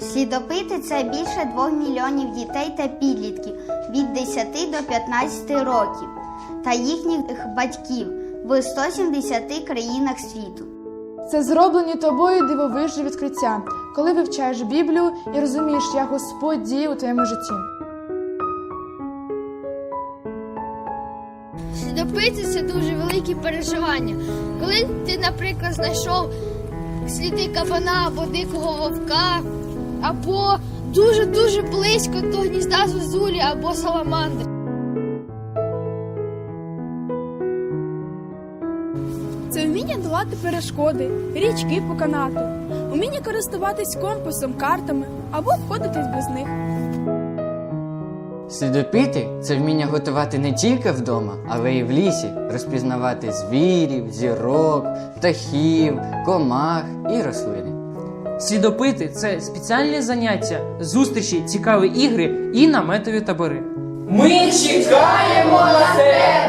Слідопити це більше 2 мільйонів дітей та підлітків від 10 до 15 років та їхніх батьків в 170 країнах світу. Це зроблені тобою дивовижні відкриття, коли вивчаєш Біблію і розумієш, як Господь діє у твоєму житті. Слідопити це дуже великі переживання. Коли ти, наприклад, знайшов сліди кабана або дикого вовка, або дуже-дуже близько до гнізда зозулі або саламандри. Це вміння долати перешкоди, річки по канату, вміння користуватись компасом, картами або обходитись без них. Слідопити це вміння готувати не тільки вдома, але й в лісі, розпізнавати звірів, зірок, птахів, комах і рослини. Слідопити це спеціальні заняття, зустрічі, цікаві ігри і наметові табори. Ми чекаємо на тебе!